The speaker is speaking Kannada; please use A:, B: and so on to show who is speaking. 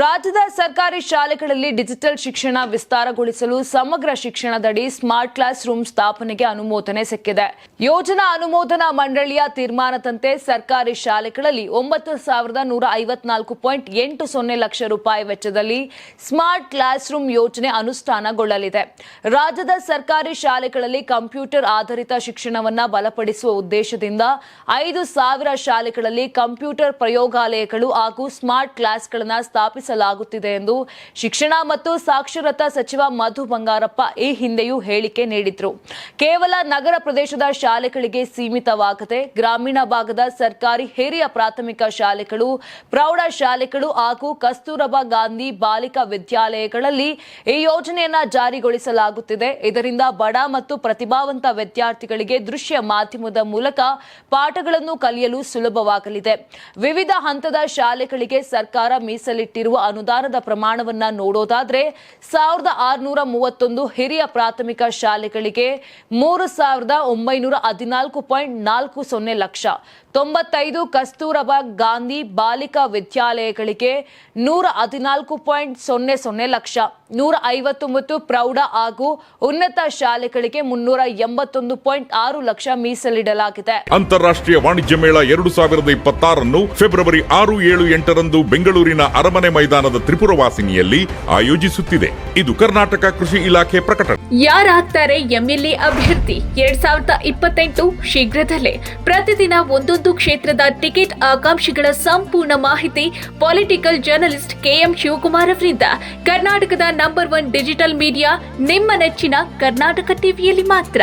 A: ರಾಜ್ಯದ ಸರ್ಕಾರಿ ಶಾಲೆಗಳಲ್ಲಿ ಡಿಜಿಟಲ್ ಶಿಕ್ಷಣ ವಿಸ್ತಾರಗೊಳಿಸಲು ಸಮಗ್ರ ಶಿಕ್ಷಣದಡಿ ಸ್ಮಾರ್ಟ್ ಕ್ಲಾಸ್ ರೂಮ್ ಸ್ಥಾಪನೆಗೆ ಅನುಮೋದನೆ ಸಿಕ್ಕಿದೆ. ಯೋಜನಾ ಅನುಮೋದನಾ ಮಂಡಳಿಯ ತೀರ್ಮಾನದಂತೆ ಸರ್ಕಾರಿ ಶಾಲೆಗಳಲ್ಲಿ ಒಂಬತ್ತು ಸಾವಿರದ ನೂರ ಐವತ್ನಾಲ್ಕು ಪಾಯಿಂಟ್ ಎಂಟು ಸೊನ್ನೆ ಲಕ್ಷ ರೂಪಾಯಿ ವೆಚ್ಚದಲ್ಲಿ ಸ್ಮಾರ್ಟ್ ಕ್ಲಾಸ್ ರೂಮ್ ಯೋಜನೆ ಅನುಷ್ಠಾನಗೊಳ್ಳಲಿದೆ. ರಾಜ್ಯದ ಸರ್ಕಾರಿ ಶಾಲೆಗಳಲ್ಲಿ ಕಂಪ್ಯೂಟರ್ ಆಧಾರಿತ ಶಿಕ್ಷಣವನ್ನ ಬಲಪಡಿಸುವ ಉದ್ದೇಶದಿಂದ ಐದು ಸಾವಿರ ಶಾಲೆಗಳಲ್ಲಿ ಕಂಪ್ಯೂಟರ್ ಪ್ರಯೋಗಾಲಯಗಳು ಹಾಗೂ ಸ್ಮಾರ್ಟ್ ಕ್ಲಾಸ್ಗಳನ್ನು ಸ್ಥಾಪಿಸಲಾಗುತ್ತಿದೆ ಎಂದು ಶಿಕ್ಷಣ ಮತ್ತು ಸಾಕ್ಷರತಾ ಸಚಿವ ಮಧು ಬಂಗಾರಪ್ಪ ಈ ಹಿಂದೆಯೂ ಹೇಳಿಕೆ ನೀಡಿದ್ರು. ಕೇವಲ ನಗರ ಪ್ರದೇಶದ ಶಾಲೆಗಳಿಗೆ ಸೀಮಿತವಾಗದೆ ಗ್ರಾಮೀಣ ಭಾಗದ ಸರ್ಕಾರಿ ಹಿರಿಯ ಪ್ರಾಥಮಿಕ ಶಾಲೆಗಳು, ಪ್ರೌಢ ಶಾಲೆಗಳು ಹಾಗೂ ಕಸ್ತೂರಬಾ ಗಾಂಧಿ ಬಾಲಿಕಾ ವಿದ್ಯಾಲಯಗಳಲ್ಲಿ ಈ ಯೋಜನೆಯನ್ನ ಜಾರಿಗೊಳಿಸಲಾಗುತ್ತಿದೆ. ಇದರಿಂದ ಬಡ ಮತ್ತು ಪ್ರತಿಭಾವಂತ ವಿದ್ಯಾರ್ಥಿಗಳಿಗೆ ದೃಶ್ಯ ಮಾಧ್ಯಮದ ಮೂಲಕ ಪಾಠಗಳನ್ನು ಕಲಿಯಲು ಸುಲಭವಾಗಲಿದೆ. ವಿವಿಧ ಹಂತದ ಶಾಲೆಗಳಿಗೆ ಸರ್ಕಾರ ಮೀಸಲಿಟ್ಟಿರುವ ಅನುದಾನದ ಪ್ರಮಾಣವನ್ನ ನೋಡೋದಾದ್ರೆ ಸಾವಿರದ ಆರುನೂರ ಮೂವತ್ತೊಂದು ಹಿರಿಯ ಪ್ರಾಥಮಿಕ ಶಾಲೆಗಳಿಗೆ ಮೂರು ಸಾವಿರದ ಒಂಬೈನೂರ ಹದಿನಾಲ್ಕು ಪಾಯಿಂಟ್ ನಾಲ್ಕು ಸೊನ್ನೆ ಲಕ್ಷ, ತೊಂಬತ್ತೈದು ಕಸ್ತೂರಬಾ ಗಾಂಧಿ ಬಾಲಿಕಾ ವಿದ್ಯಾಲಯಗಳಿಗೆ ನೂರ ಹದಿನಾಲ್ಕು ಪಾಯಿಂಟ್ ಸೊನ್ನೆ ಸೊನ್ನೆ ಲಕ್ಷ ನೂರ ಐವತ್ತೊಂಬತ್ತು ಪ್ರೌಢ ಹಾಗೂ ಉನ್ನತ ಶಾಲೆಗಳಿಗೆ ಮುನ್ನೂರ ಎಂಬತ್ತೊಂದು ಪಾಯಿಂಟ್ ಆರು ಲಕ್ಷ ಮೀಸಲಿಡಲಾಗಿದೆ.
B: ಅಂತಾರಾಷ್ಟ್ರೀಯ ವಾಣಿಜ್ಯ ಮೇಳ ಎರಡು ಸಾವಿರದ ಇಪ್ಪತ್ತಾರನ್ನು ಫೆಬ್ರವರಿ ಆರು ಏಳು ಎಂಟರಂದು ಬೆಂಗಳೂರಿನ ಅರಮನೆ ಮೈದಾನದ ತ್ರಿಪುರವಾಸಿನಿಯಲ್ಲಿ ಆಯೋಜಿಸುತ್ತಿದೆ. ಇದು ಕರ್ನಾಟಕ ಕೃಷಿ ಇಲಾಖೆ ಪ್ರಕಟಣೆ.
C: ಯಾರಾಗ್ತಾರೆ ಎಂಎಲ್ಎ ಅಭ್ಯರ್ಥಿ? ಎರಡ್ ಸಾವಿರದ ಇಪ್ಪತ್ತೆಂಟು ಶೀಘ್ರದಲ್ಲೇ. ಪ್ರತಿದಿನ ಒಂದೊಂದು ಕ್ಷೇತ್ರದ ಟಿಕೆಟ್ ಆಕಾಂಕ್ಷಿಗಳ ಸಂಪೂರ್ಣ ಮಾಹಿತಿ ಪೊಲಿಟಿಕಲ್ ಜರ್ನಲಿಸ್ಟ್ ಕೆಎಂ ಶಿವಕುಮಾರ್ ಅವರಿಂದ. ಕರ್ನಾಟಕದ ನಂಬರ್ ಒನ್ ಡಿಜಿಟಲ್ ಮೀಡಿಯಾ ನಿಮ್ಮ ನೆಚ್ಚಿನ ಕರ್ನಾಟಕ ಟಿವಿಯಲ್ಲಿ ಮಾತ್ರ.